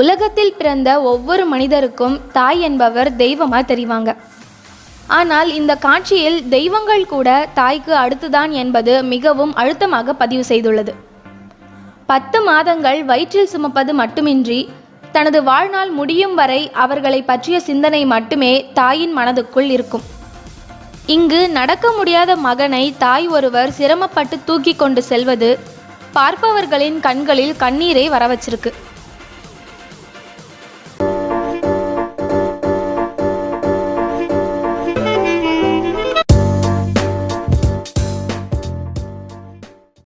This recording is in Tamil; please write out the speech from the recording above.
உலகத்தில் பிறந்த ஒவ்வொரு மனிதருக்கும் தாய் என்பவர் தெய்வமாக தெரிவாங்க. ஆனால் இந்த காட்சியில் தெய்வங்கள் கூட தாய்க்கு அடுத்துதான் என்பது மிகவும் அழுத்தமாக பதிவு செய்துள்ளது. பத்து மாதங்கள் வயிற்றில் சுமப்பது மட்டுமின்றி தனது வாழ்நாள் முடியும் வரை அவர்களை பற்றிய சிந்தனை மட்டுமே தாயின் மனதுக்குள் இருக்கும். இங்கு நடக்க முடியாத மகனை தாய் ஒருவர் சிரமப்பட்டு தூக்கி கொண்டு செல்வது பார்ப்பவர்களின் கண்களில் கண்ணீரை வர வச்சிருக்கு